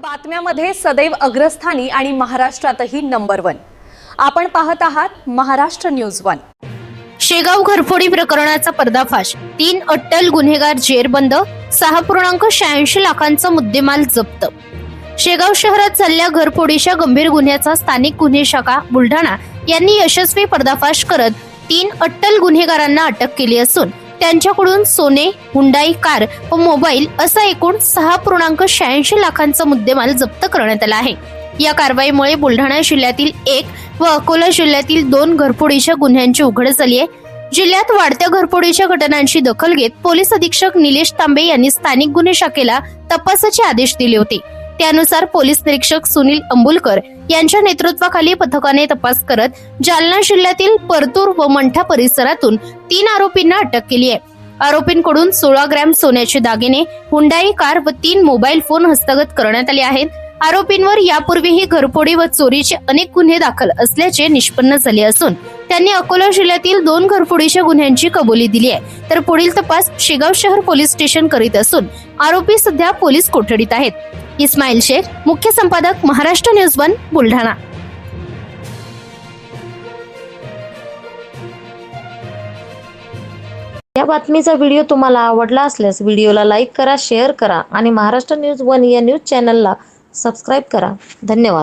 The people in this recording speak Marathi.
बातम्यामध्ये सदैव अग्रस्थानी आणि महाराष्ट्रातही नंबर वन. आपण पाहत आहात महाराष्ट्र न्यूज वन. शेगाव घरफोडी प्रकरणाचा पर्दाफाश. तीन अट्टल गुन्हेगार जेरबंद सहा पूर्णांक शहाऐंशी लाखांचा मुद्देमाल जप्त. शेगाव शहरात झालेल्या घरफोडीच्या गंभीर गुन्ह्याचा स्थानिक गुन्हे शाखा बुलढाणा यांनी यशस्वी पर्दाफाश करत तीन अट्टल गुन्हेगारांना अटक केली असून त्यांच्याकडून सोने हुंडाई कार व मोबाईल असा एकूण सहा पूर्णांक शहाऐंशी लाखांचा मुद्देमाल जप्त करण्यात आला आहे. या कारवाईमुळे बुलढाणा जिल्ह्यातील एक व अकोला जिल्ह्यातील दोन घरफोडीच्या गुन्ह्यांची उघड झाली आहे. जिल्ह्यात वाढत्या घरफोडीच्या घटनांची दखल घेत पोलीस अधीक्षक निलेश तांबे यांनी स्थानिक गुन्हे शाखेला तपासाचे आदेश दिले होते. त्यानुसार पोलीस निरीक्षक सुनील अंबुलकर यांच्या नेतृत्वाखाली पथकाने तपास करत जालना जिल्ह्यातील परतूर व मंठा परिसरातून तीन आरोपींना अटक केली आहे. आरोपींकडून सोळा ग्रॅम सोन्याचे दागिने हुंडाई कार व तीन मोबाईल फोन हस्तगत करण्यात आले आहेत. आरोपींवर यापूर्वीही घरफोडी व चोरीचे अनेक गुन्हे दाखल असल्याचे निष्पन्न झाले असून त्यांनी अकोला जिल्ह्यातील दोन घरफोडीच्या गुन्ह्यांची कबुली दिली आहे. तर पुढील तपास शेगाव शहर पोलीस स्टेशन करीत असून आरोपी सध्या पोलीस कोठडीत आहेत. इस्माईल शेख मुख्य संपादक महाराष्ट्र न्यूज वन बुलढाणा. या बातमीचा व्हिडिओ तुम्हाला आवडला असल्यास व्हिडिओला लाईक करा शेअर करा आणि महाराष्ट्र न्यूज वन या न्यूज चॅनलला सबस्क्राईब करा. धन्यवाद.